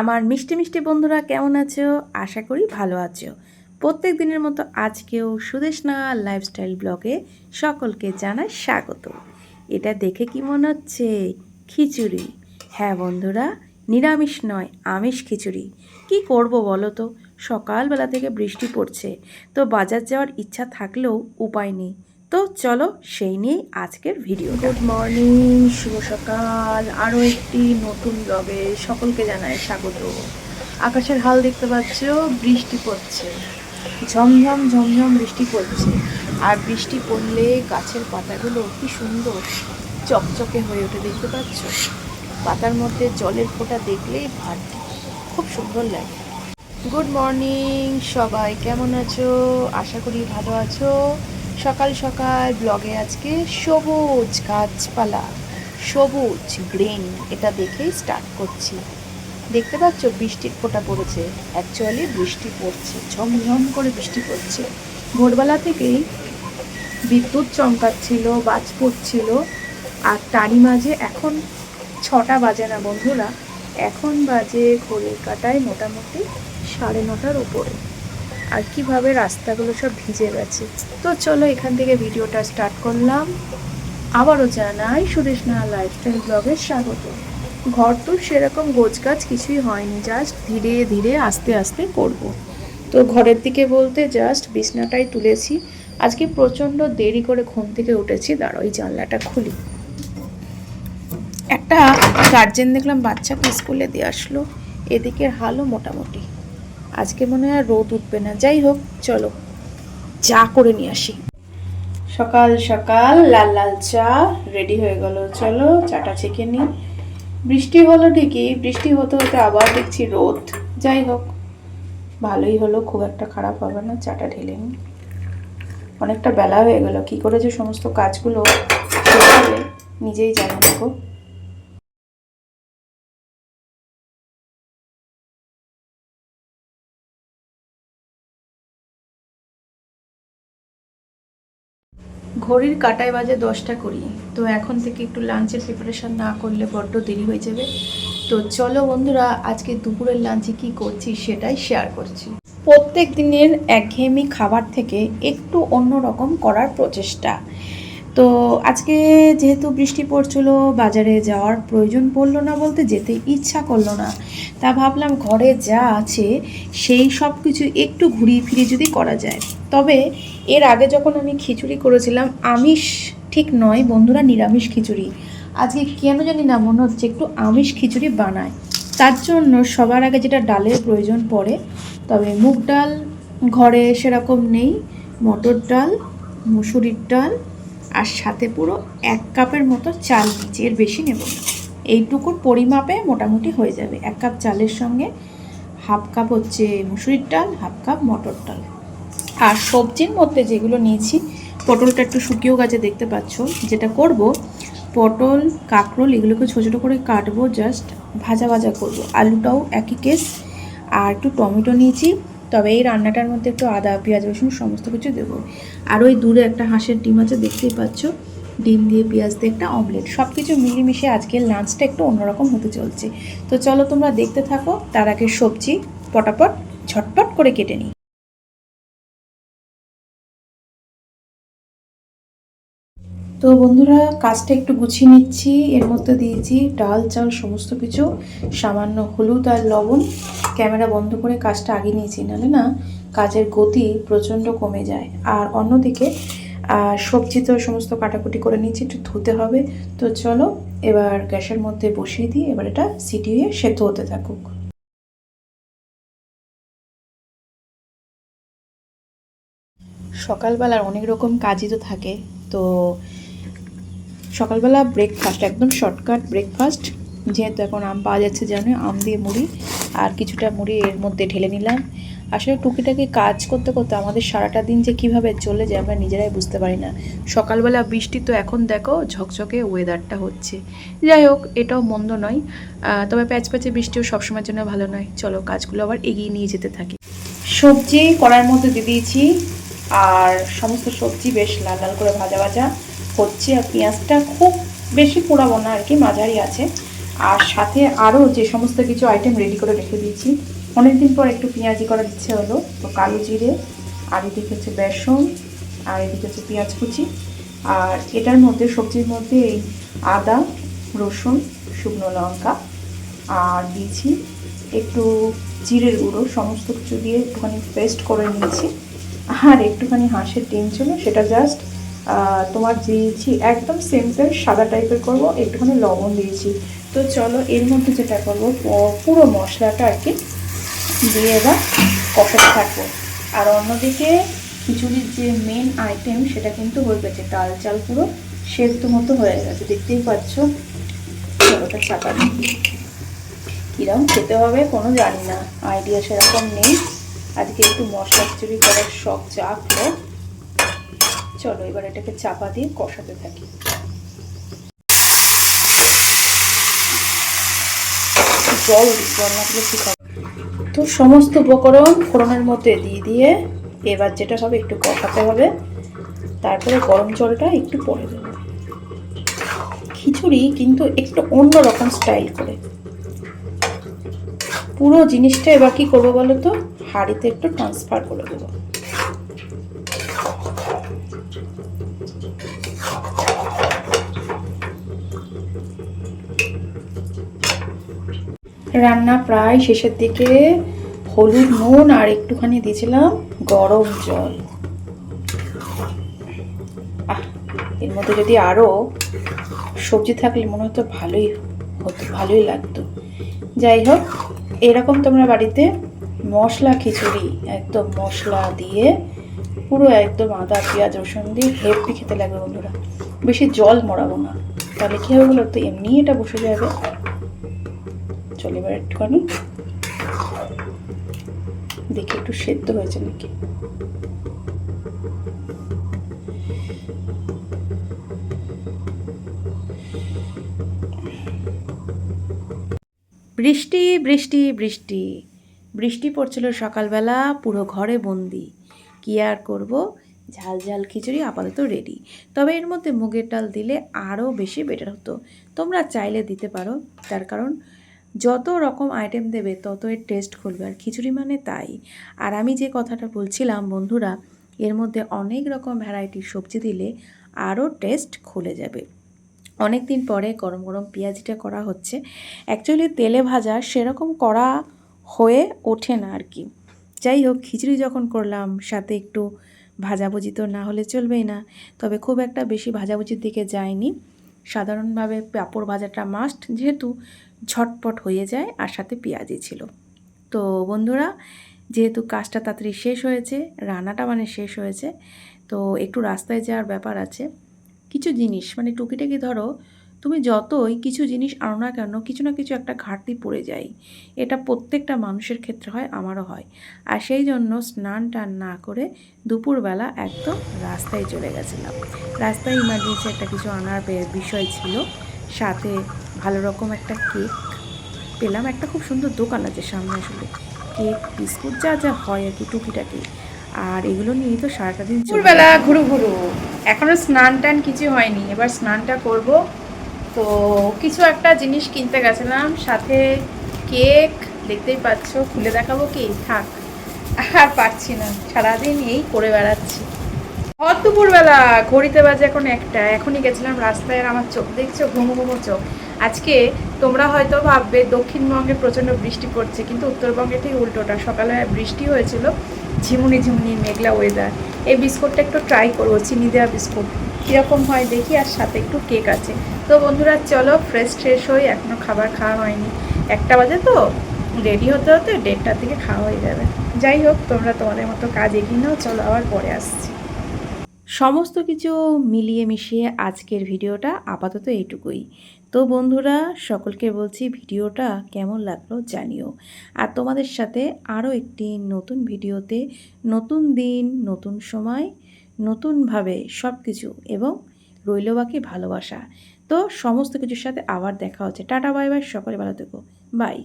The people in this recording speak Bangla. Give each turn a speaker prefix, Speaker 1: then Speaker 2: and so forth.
Speaker 1: আমার মিষ্টি মিষ্টি বন্ধুরা কেমন আছো? আশা করি ভালো আছো। প্রত্যেক দিনের মতো আজকেও সুদেশনা লাইফস্টাইল ব্লগে সকলকে জানাই স্বাগত। এটা দেখে কি মনে হচ্ছে? খিচুড়ি। হ্যাঁ বন্ধুরা, নিরামিষ নয়, আমিষ খিচুড়ি। কি করব বলো তো? সকালবেলা থেকে বৃষ্টি পড়ছে। তো বাজার যাওয়ার ইচ্ছা থাকলেও উপায় নেই। তো চলো সেই নিয়েই আজকের ভিডিও গুড মর্নিং শুভ সকাল। আরও একটি নতুন ব্লগে সকলকে জানায় স্বাগত। আকাশের হাল দেখতে পাচ্ছ, বৃষ্টি পড়ছে। ঝমঝম ঝমঝম বৃষ্টি পড়ছে। আর বৃষ্টি পড়লে গাছের পাতাগুলো কি সুন্দর চকচকে হয়ে ওঠে, দেখতে পাচ্ছ? পাতার মধ্যে জলের ফোঁটা দেখলেই ভাট খুব সুন্দর লাগে। গুড মর্নিং সবাই কেমন আছো? আশা করি ভালো আছো। সকাল সকাল ব্লগে আজকে সবুজ গাছপালা, সবুজ গ্রিন, এটা দেখেই স্টার্ট করছি। দেখতে পাচ্ছ বৃষ্টির ফোঁটা পড়েছে অ্যাকচুয়ালি বৃষ্টি পড়ছে, ঝমঝম করে বৃষ্টি পড়ছে। ভোরবেলা থেকেই বিদ্যুৎ চমকাচ্ছিল, বাজ পড়ছিল, আর তারই মাঝে এখন ছটা বাজে না বন্ধুরা, এখন বাজে ঘড়ির কাটায় মোটামুটি সাড়ে নটার উপরে। আর কীভাবে রাস্তাগুলো সব ভিজে গেছে। তো চলো এখান থেকে ভিডিওটা স্টার্ট করলাম। আবারও জানাই সুদেশনা লাইফস্টাইল ব্লগের স্বাগত। ঘর তো সেরকম গোছগাছ কিছুই হয়নি জাস্ট ধীরে ধীরে আস্তে আস্তে করব। তো ঘরের দিকে বলতে জাস্ট বিছনাটাই তুলেছি। আজকে প্রচণ্ড দেরি করে ঘুম থেকে উঠেছি দাঁড়ো এই জানলাটা খুলি। একটা গার্জেন দেখলাম বাচ্চাকে স্কুলে দিয়ে আসলো। এদিকের হালও মোটামুটি। আজকে মনে হয় রোদ উঠবে না। যাই হোক, চলো। চা করে নিয়ে আসি। সকাল সকাল, লাল লাল চা রেডি হয়ে গেল। চলো, চাটা ছেঁকে নিই। বৃষ্টি হলো ঠিকই, বৃষ্টি হতে হতে আবার দেখছি রোদ। যাই হোক, ভালোই হলো, খুব একটা খারাপ হবে না, চাটা ঢেলে নিই। অনেকটা বেলা হয়ে গেল, কি করে যে সমস্ত কাজগুলো নিজেই জানো দেখো ঘড়ির কাটায় বাজে দশটা করি তো এখন থেকে একটু লাঞ্চের প্রিপারেশন না করলে বড্ড দেরি হয়ে যাবে। তো চলো বন্ধুরা, আজকে দুপুরের লাঞ্চে কি করছি সেটাই শেয়ার করছি। প্রত্যেক দিনের একঘেয়েমি খাবার থেকে একটু অন্য রকম করার প্রচেষ্টা। তো আজকে যেহেতু বৃষ্টি পড়ছিল, বাজারে যাওয়ার প্রয়োজন পড়ল না বলতে যেতে ইচ্ছা করল না। তা ভাবলাম ঘরে যা আছে, সেই সব কিছু একটু ঘুরিয়ে ফিরিয়ে যদি করা যায়। তবে এর আগে যখন আমি খিচুড়ি করেছিলাম, আমিষ ঠিক নয়, বন্ধুরা নিরামিষ খিচুড়ি। আজকে কেন জানি না, মনে হচ্ছে একটু আমিষ খিচুড়ি বানায় তার জন্য সবার আগে যেটা ডালের প্রয়োজন পড়ে, তবে মুগ ডাল ঘরে সেরকম নেই, মটর ডাল, মুসুরির ডাল, আর সাথে পুরো এক কাপের মতো চাল নিচ্ছি এর বেশি নেব এইটুকুর পরিমাপে মোটামুটি হয়ে যাবে। এক কাপ চালের সঙ্গে, হাফ কাপ হচ্ছে মুসুরির ডাল, হাফ কাপ মটর ডাল। আর সবজির মধ্যে যেগুলো নিয়েছি, পটলটা একটু শুকিয়েও গাছে, দেখতে পাচ্ছ। যেটা করব, পটল, কাঁকরোল, এগুলোকে ছোটো ছোটো করে কাটবো জাস্ট ভাজা ভাজা করব। আলুটাও একই কেস আর একটু টমেটো নিয়েছি, তবে এই রান্নাটার মধ্যে একটু আদা, পেঁয়াজ, রসুন, সমস্ত কিছু দেবো। আর ওই দূরে একটা হাঁসের ডিম আছে, দেখতেই পাচ্ছ। ডিম দিয়ে পেঁয়াজ দিয়ে একটা অমলেট সব কিছু মিলেমিশে আজকের লাঞ্চটা একটু অন্যরকম হতে চলছে। তো চলো তোমরা দেখতে থাকো, তার আগে সবজি, পটাপট, ঝটপট করে কেটে নিই। তো বন্ধুরা, কাজটা একটু গুছিয়ে নিচ্ছি। এর মধ্যে দিয়েছি ডাল, চাল, সমস্ত কিছু, সামান্য হলুদ আর লবণ। ক্যামেরা বন্ধ করে কাজটা আগে নিয়েছি, নাহলে না কাজের গতি প্রচণ্ড কমে যায়। আর অন্যদিকে সবজি তো সমস্ত কাটাকুটি করে নিয়েছি, একটু ধুতে হবে। তো চলো, এবার গ্যাসের মধ্যে বসিয়ে দিই। এবার এটা সিটি হয়ে সেদ্ধ হতে থাকুক। সকালবেলার অনেক রকম কাজই তো থাকে। তো সকালবেলা ব্রেকফাস্ট একদম শর্টকাট ব্রেকফাস্ট যেহেতু এখন আম পাওয়া যাচ্ছে জানো, আম দিয়ে মুড়ি, আর কিছুটা মুড়ি এর মধ্যে ঢেলে নিলাম। আসলে টুকিটাকি কাজ করতে করতে আমাদের সারাটা দিন যে কীভাবে চলে যায় আমরা নিজেরাই বুঝতে পারি না। সকালবেলা বৃষ্টি তো এখন দেখো, ঝকঝকে ওয়েদারটা হচ্ছে। যাই হোক, এটাও মন্দ নয়। তবে প্যাচ প্যাচে বৃষ্টিও সবসময়ের জন্য ভালো নয়। চলো, কাজগুলো আবার এগিয়ে নিয়ে যেতে থাকি। সবজি কড়ার মধ্যে দিয়ে দিয়েছি, আর সমস্ত সবজি বেশ লাল লাল করে ভাজা ভাজা। হচ্ছে আর পেঁয়াজটা খুব বেশি পোড়াবো না, আর কি মাঝারি আছে। আর সাথে আরও যে সমস্ত কিছু আইটেম রেডি করে রেখে দিয়েছি, অনেকদিন পর একটু পেঁয়াজি করার ইচ্ছে হলো, তো কালো জিরে, আর এদিকে হচ্ছে বেসন, আর এদিকে হচ্ছে পেঁয়াজ কুচি, আর এটার মধ্যে, সবজির মধ্যে এই আদা, রসুন, শুকনো লঙ্কা, আর দিয়েছি একটু জিরের গুঁড়ো, সমস্ত কিছু দিয়ে একটুখানি পেস্ট করে নিয়েছি। আর একটুখানি হাঁসের ডিম ছিল, সেটা জাস্ট তোমার দিয়েছি একদম সিম্পল সাদা টাইপের করব, একটুখানি লবণ দিয়েছি। তো চলো, এর মধ্যে যেটা করব পুরো মশলাটা আর কি দিয়ে এবার কষাতে থাকব। আর অন্যদিকে খিচুড়ির যে মেন আইটেম সেটা কিন্তু হয়ে গেছে, ডাল চাল পুরো সেদ্ধ মতো হয়ে গেছে, দেখতেই পাচ্ছ? চলোটা চাপা কীরকম খেতে হবে কোনো জানি না আইডিয়া সেরকম নেই। আজকে একটু মশলা খিচুড়ি করার শখ চাপলো চলো, এবার এটাকে চাপা দিয়ে কষাতে থাকি। তো সমস্ত উপকরণ ফোড়নের মধ্যে দিয়ে দিয়ে এবার যেটা হবে একটু কষাতে হবে। তারপরে গরম জলটা একটু পরে দেবো। খিচুড়ি কিন্তু একটু অন্য রকম স্টাইল করে। পুরো জিনিসটা এবার কি করব বলো তো হাঁড়িতে একটু ট্রান্সফার করে দেবো। রান্না প্রায় শেষের দিকে হলুদ, নুন আর একটুখানি দিয়েছিলাম গরম জল। আহ, এর মধ্যে যদি আরও সবজি থাকলে মনে হতো ভালোই হতো, ভালোই লাগতো। যাই হোক, এরকম তোমরা বাড়িতে মশলা খিচুড়ি, একদম মশলা দিয়ে পুরো একদম আদা, পেঁয়াজ, রসুন দিয়ে হেভি খেতে লাগবে বন্ধুরা। বেশি জল মরাবো না। তাহলে কী হবে বলো তো? এমনি এটা বসে যাবে। চল এবার একটুখানি। দেখি একটু সেদ্ধ হয়েছে নাকি। বৃষ্টি বৃষ্টি বৃষ্টি। বৃষ্টি পড়ছিল সকালবেলা, পুরো ঘরে বন্দি। কি আর করব? ঝাল ঝাল খিচুড়ি আপাতত রেডি তবে এর মধ্যে মুগের ডাল দিলে আরও বেশি বেটার হতো। তোমরা চাইলে দিতে পারো। তার কারণ যত রকম আইটেম দেবে তত এর টেস্ট খুলবে, আর খিচুড়ি মানে তাই। আর আমি যে কথাটা বলছিলাম, বন্ধুরা, এর মধ্যে অনেক রকম ভ্যারাইটির সবজি দিলে আরও টেস্ট খুলে যাবে। অনেক দিন পরে গরম গরম পেঁয়াজিটা করা হচ্ছে। অ্যাকচুয়ালি তেলে ভাজা সেরকম করা হয়ে ওঠে না আর কি। যাই হোক, খিচুড়ি যখন করলাম, সাথে একটু ভাজাভুজি তো না হলে চলবেই না। তবে খুব একটা বেশি ভাজাভুজির দিকে যায়নি সাধারণভাবে পাঁপড় ভাজাটা মাস্ট যেহেতু ঝটপট হয়ে যায় আর সাথে পেঁয়াজি ছিল। তো বন্ধুরা, যেহেতু কাজটা তাড়াতাড়ি শেষ হয়েছে, রান্নাটা মানে শেষ হয়েছে, তো একটু রাস্তায় যাওয়ার ব্যাপার আছে। কিছু জিনিস মানে টুকিটাকি ধরো তুমি যতই কিছু জিনিস আনো না কেন, কিছু না কিছু একটা ঘাটতি পড়ে যায়। এটা প্রত্যেকটা মানুষের ক্ষেত্রে হয়, আমারও হয়। আর সেই জন্য স্নান টান না করে দুপুরবেলা একদম রাস্তায় চলে গেছিলাম। রাস্তায় ইমার্জেন্সি একটা কিছু আনার বিষয় ছিল। সাথে ভালো রকম একটা কেক পেলাম। একটা খুব সুন্দর দোকান আছে সামনে আসলে। কেক, বিস্কুট, যা যা হয় আর কি, টুকিটাকি। আর এগুলো নিয়েই তো সারাটা দিন
Speaker 2: দুপুরবেলা ঘুরু ঘুরু। এখনও স্নান টান কিছু হয়নি। এবার স্নানটা করব। তো কিছু একটা জিনিস কিনতে গেছিলাম, সাথে কেক, দেখতেই পাচ্ছ, খুলে দেখাবো কি? থাক, আর পাচ্ছি না, সারাদিন এই করে বেড়াচ্ছি। ভর দুপুরবেলা, ঘড়িতে বাজে এখন একটা, এখনই গেছিলাম রাস্তায় আর আমার চোখ, দেখছ? ঘুমো ঘুমো চোখ। আজকে তোমরা হয়তো ভাববে দক্ষিণবঙ্গে প্রচণ্ড বৃষ্টি পড়ছে, কিন্তু উত্তরবঙ্গে ঠিক উল্টোটা। সকালে বৃষ্টি হয়েছিল, ঝিমুনি ঝিমুনি, মেঘলা ওয়েদার এই বিস্কুটটা একটু ট্রাই করব, চিনি দেওয়া বিস্কুট। কীরকম হয় দেখি, আর সাথে একটু কেক আছে। তো বন্ধুরা, চলো ফ্রেশ ফ্রেশ হই এখনও খাবার খাওয়া হয়নি। একটা বাজে তো রেডি হতে হতে দেড়টার দিকে খাওয়া হয়ে যাবে। যাই হোক, তোমরা তোমাদের মতো কাজ এগিয়ে নাও, চলো আবার পরে আসছি।
Speaker 1: সমস্ত কিছু মিলিয়ে মিশিয়ে আজকের ভিডিওটা আপাতত এইটুকুই। তো বন্ধুরা, সকলকে বলছি ভিডিওটা কেমন লাগল জানিও। আর তোমাদের সাথে আরও একটি নতুন ভিডিওতে, নতুন দিন, নতুন সময় নতুনভাবে সব কিছু এবং রইল বাকি ভালোবাসা। তো সমস্ত কিছুর সাথে আবার দেখা হচ্ছে। টাটা, বাই বাই, সকলে ভালো থেকো। বাই।